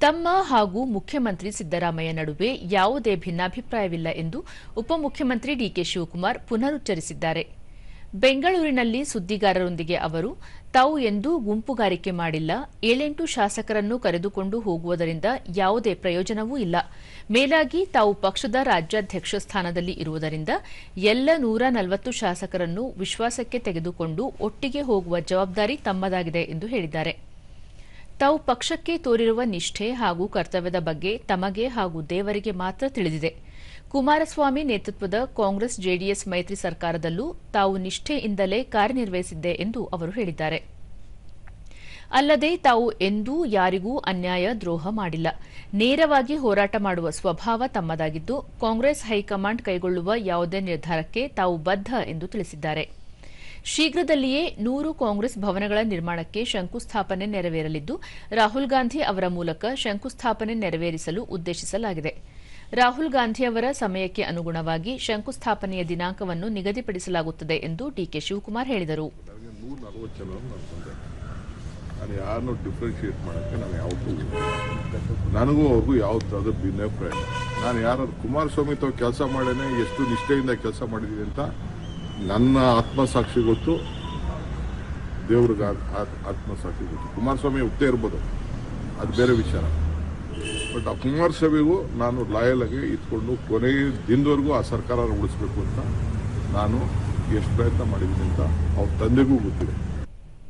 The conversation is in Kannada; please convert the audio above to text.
ತಮ್ಮ ಹಾಗೂ ಮುಖ್ಯಮಂತ್ರಿ ಸಿದ್ದರಾಮಯ್ಯ ನಡುವೆ ಯಾವುದೇ ಭಿನ್ನಾಭಿಪ್ರಾಯವಿಲ್ಲ ಎಂದು ಉಪಮುಖ್ಯಮಂತ್ರಿ ಡಿಕೆ ಶಿವಕುಮಾರ್ ಪುನರುಚ್ಚರಿಸಿದ್ದಾರೆ. ಬೆಂಗಳೂರಿನಲ್ಲಿ ಸುದ್ದಿಗಾರರೊಂದಿಗೆ ಅವರು, ತಾವು ಎಂದೂ ಗುಂಪುಗಾರಿಕೆ ಮಾಡಿಲ್ಲ, ಏಳೆಂಟು ಶಾಸಕರನ್ನು ಕರೆದುಕೊಂಡು ಹೋಗುವುದರಿಂದ ಯಾವುದೇ ಪ್ರಯೋಜನವೂ ಇಲ್ಲ. ಮೇಲಾಗಿ ತಾವು ಪಕ್ಷದ ರಾಜ್ಯಾಧ್ಯಕ್ಷ ಸ್ಥಾನದಲ್ಲಿ ಇರುವುದರಿಂದ ಎಲ್ಲ ನೂರ ನಲವತ್ತು ಶಾಸಕರನ್ನು ವಿಶ್ವಾಸಕ್ಕೆ ತೆಗೆದುಕೊಂಡು ಒಟ್ಟಿಗೆ ಹೋಗುವ ಜವಾಬ್ದಾರಿ ತಮ್ಮದಾಗಿದೆ ಎಂದು ಹೇಳಿದ್ದಾರೆ. ತಾವು ಪಕ್ಷಕ್ಕೆ ತೋರಿರುವ ನಿಷ್ಠೆ ಹಾಗೂ ಕರ್ತವ್ಯದ ಬಗ್ಗೆ ತಮಗೆ ಹಾಗೂ ದೇವರಿಗೆ ಮಾತ್ರ ತಿಳಿದಿದೆ. ಕುಮಾರಸ್ವಾಮಿ ನೇತೃತ್ವದ ಕಾಂಗ್ರೆಸ್ ಜೆಡಿಎಸ್ ಮೈತ್ರಿ ಸರ್ಕಾರದಲ್ಲೂ ತಾವು ನಿಷ್ಠೆಯಿಂದಲೇ ಕಾರ್ಯನಿರ್ವಹಿಸಿದ್ದೆ ಎಂದು ಅವರು ಹೇಳಿದ್ದಾರೆ. ಅಲ್ಲದೆ ತಾವು ಎಂದೂ ಯಾರಿಗೂ ಅನ್ಯಾಯ, ದ್ರೋಹ ಮಾಡಿಲ್ಲ. ನೇರವಾಗಿ ಹೋರಾಟ ಮಾಡುವ ಸ್ವಭಾವ ತಮ್ಮದಾಗಿದ್ದು, ಕಾಂಗ್ರೆಸ್ ಹೈಕಮಾಂಡ್ ಕೈಗೊಳ್ಳುವ ಯಾವುದೇ ನಿರ್ಧಾರಕ್ಕೆ ತಾವು ಬದ್ಧ ಎಂದು ತಿಳಿಸಿದ್ದಾರೆ. ಶೀಘ್ರದಲ್ಲಿಯೇ ನೂರು ಕಾಂಗ್ರೆಸ್ ಭವನಗಳ ನಿರ್ಮಾಣಕ್ಕೆ ಶಂಕುಸ್ಥಾಪನೆ ನೆರವೇರಲಿದ್ದು, ರಾಹುಲ್ ಗಾಂಧಿ ಅವರ ಮೂಲಕ ಶಂಕುಸ್ಥಾಪನೆ ನೆರವೇರಿಸಲು ಉದ್ದೇಶಿಸಲಾಗಿದೆ. ರಾಹುಲ್ ಗಾಂಧಿ ಅವರ ಸಮಯಕ್ಕೆ ಅನುಗುಣವಾಗಿ ಶಂಕುಸ್ಥಾಪನೆಯ ದಿನಾಂಕವನ್ನು ನಿಗದಿಪಡಿಸಲಾಗುತ್ತದೆ ಎಂದು ಡಿಕೆ ಶಿವಕುಮಾರ್ ಹೇಳಿದರು. ನನಗೆ ಅವ್ರಿಗೂ ಭಿನ್ನಾಭಿಪ್ರಾಯ ನಾನು ಯಾರು ಕುಮಾರಸ್ವಾಮಿ ತಾವು ಕೆಲಸ ಮಾಡೇನೆ, ಎಷ್ಟು ನಿಷ್ಠೆಯಿಂದ ಕೆಲಸ ಮಾಡಿದ್ದೀನಿ ಅಂತ ನನ್ನ ಆತ್ಮಸಾಕ್ಷಿ ಗೊತ್ತು, ದೇವ್ರಿಗೆ ಆತ್ಮಸಾಕ್ಷಿ ಗೊತ್ತು. ಕುಮಾರಸ್ವಾಮಿ ಒಟ್ಟೇ ಇರ್ಬೋದು. ಅದು ಬೇರೆ ವಿಚಾರ. ಬಟ್ ಆ ಕುಮಾರಸ್ವಾಮಿಗೂ ನಾನು ಲಾಯಲ್ ಆಗಿ ಇಟ್ಕೊಂಡು ಕೊನೆಯ ದಿನದವರೆಗೂ ಆ ಸರ್ಕಾರ ಉಳಿಸ್ಬೇಕು ಅಂತ ನಾನು ಎಷ್ಟು ಪ್ರಯತ್ನ ಮಾಡಿದ್ದೀನಿ ಅಂತ ಅವ್ರ ತಂದೆಗೂ ಗೊತ್ತಿದೆ.